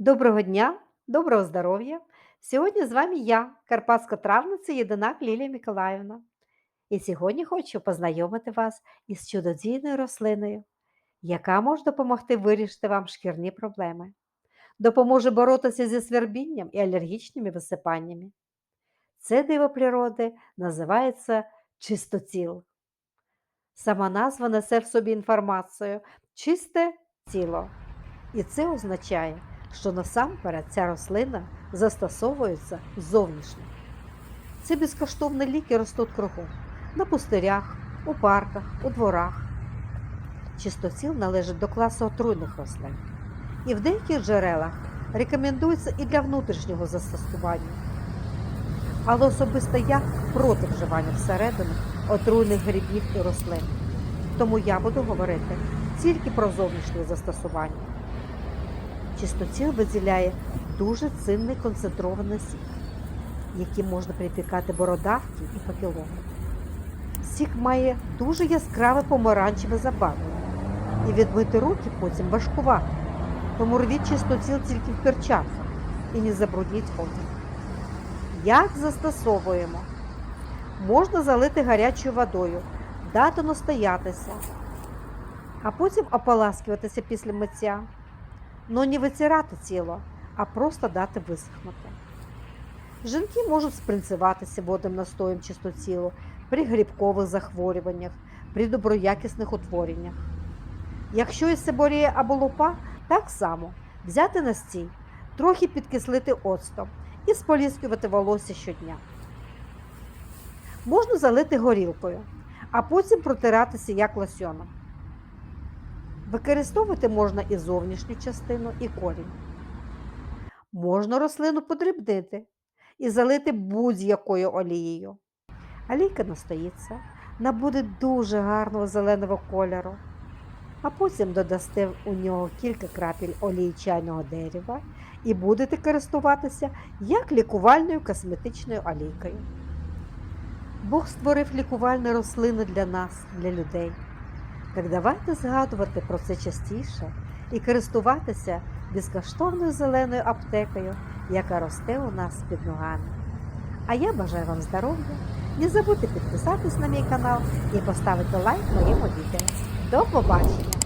Доброго дня, доброго здоров'я! Сьогодні з вами я, карпатська травниця Єдинак Лілія Миколаївна. І сьогодні хочу познайомити вас із чудодійною рослиною, яка може допомогти вирішити вам шкірні проблеми, допоможе боротися зі свербінням і алергічними висипаннями. Це диво природи називається чистоціл. Сама назва несе в собі інформацію чисте тіло. І це означає, що насамперед ця рослина застосовується зовнішньо. Ці безкоштовні ліки ростуть кругом на пустирях, у парках, у дворах. Чистоціл належить до класу отруйних рослин. І в деяких джерелах рекомендується і для внутрішнього застосування. Але особисто я проти вживання всередину отруйних грибів і рослин. Тому я буду говорити тільки про зовнішнє застосування. Чистоціл виділяє дуже цінний концентрований сік, яким можна припікати бородавки і папіломи. Сік має дуже яскраве помаранчеве забарвлення, і відмити руки потім важкувато, тому рвіть чистоціл тільки в перчатках і не забрудніть одяг. Як застосовуємо? Можна залити гарячою водою, дати настоятися, а потім ополаскуватися після миття. Ну не витирати тіло, а просто дати висохнути. Жінки можуть спринцюватися водним настоєм чистотілу при грибкових захворюваннях, при доброякісних утвореннях. Якщо із сиборія або лупа, так само взяти настій, трохи підкислити оцтом і споліскувати волосся щодня. Можна залити горілкою, а потім протиратися як лосьоном. Використовувати можна і зовнішню частину, і корінь. Можна рослину подрібнити і залити будь-якою олією. Олійка настоїться, набуде дуже гарного зеленого кольору, а потім додасте у нього кілька крапель олії чайного дерева і будете користуватися як лікувальною косметичною олійкою. Бог створив лікувальні рослини для нас, для людей. Так давайте згадувати про це частіше і користуватися безкоштовною зеленою аптекою, яка росте у нас під ногами. А я бажаю вам здоров'я. Не забудьте підписатись на мій канал і поставити лайк моєму відео. До побачення!